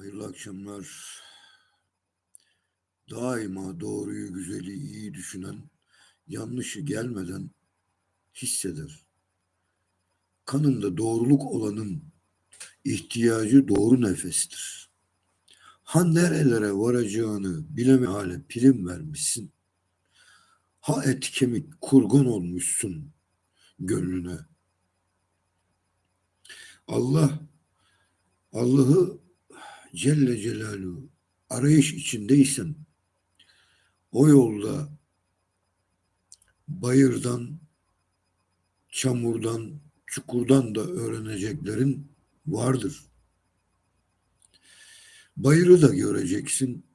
Hayırlı akşamlar. Daima doğruyu, güzeli, iyi düşünen, yanlışı gelmeden hisseder. Kanında doğruluk olanın ihtiyacı doğru nefestir. Ha nerelere varacağını bileme hale prim vermişsin. Ha et kemik kurgun olmuşsun gönlüne. Allah Allah'ı Celle Celaluhu arayış içindeysen o yolda bayırdan, çamurdan, çukurdan da öğreneceklerin vardır. Bayırı da göreceksin,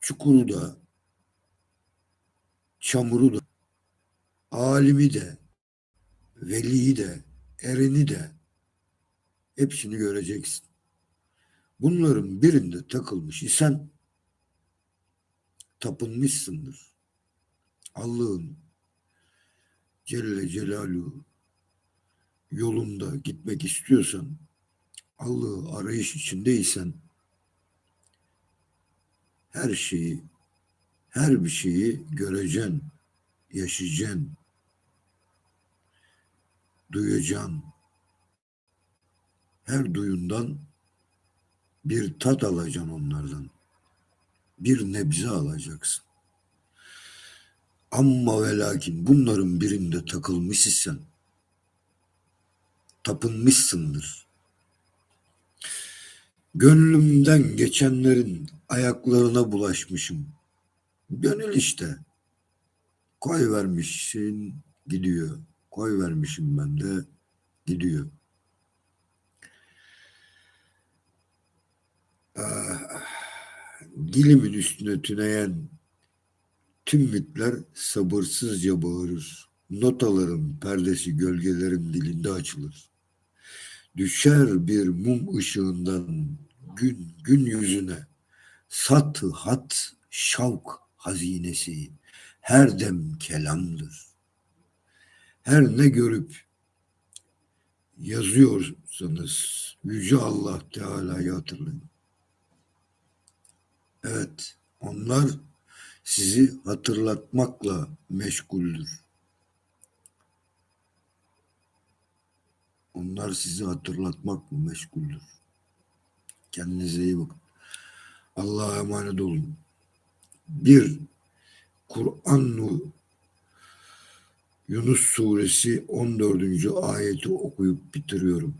çukuru da, çamuru da, alimi de, veliyi de, erini de hepsini göreceksin. Bunların birinde takılmış isen tapınmışsındır. Allah'ın Celle Celaluhu yolunda gitmek istiyorsan, Allah'ı arayış içindeysen her şeyi, her bir şeyi göreceksin, yaşayacaksın, duyacaksın. Her duyundan bir tat alacaksın onlardan. Bir nebze alacaksın. Amma ve lakin bunların birinde takılmış isen tapınmışsındır. Gönlümden geçenlerin ayaklarına bulaşmışım. Gönül işte. Koy vermişsin gidiyor. Koy vermişim ben de gidiyor. Dilimin üstüne tüneyen tüm mitler sabırsızca bağırır. Notaların perdesi gölgelerin dilinde açılır. Düşer bir mum ışığından gün gün yüzüne satı hat şavk hazinesi her dem kelamdır. Her ne görüp yazıyorsanız Yüce Allah Teala'yı hatırlayın. Evet, onlar sizi hatırlatmakla meşguldür. Onlar sizi hatırlatmakla meşguldür. Kendinize iyi bakın. Allah'a emanet olun. Bir, Kur'an Yunus suresi 14. ayeti okuyup bitiriyorum.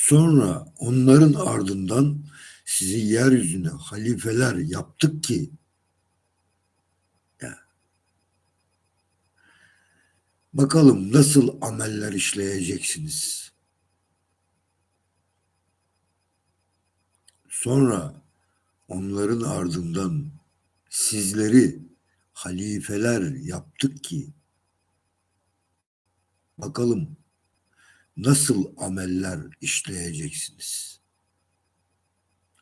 Sonra onların ardından sizi yeryüzüne halifeler yaptık ki bakalım nasıl ameller işleyeceksiniz. Sonra onların ardından sizleri halifeler yaptık ki bakalım nasıl ameller işleyeceksiniz.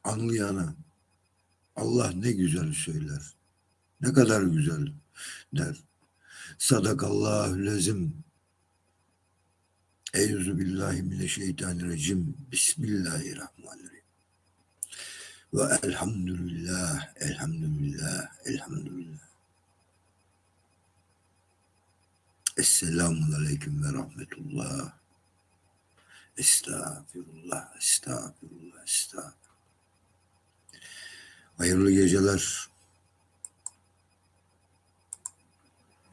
Anlayana Allah ne güzel söyler. Ne kadar güzel der. Sadakallahu lezim. Eyüzü billahi mineşşeytanirracim. Bismillahirrahmanirrahim. Ve elhamdülillah, elhamdülillah, elhamdülillah. Esselamun aleyküm ve rahmetullah. Estağfirullah, estağfirullah, estağfirullah. Hayırlı geceler.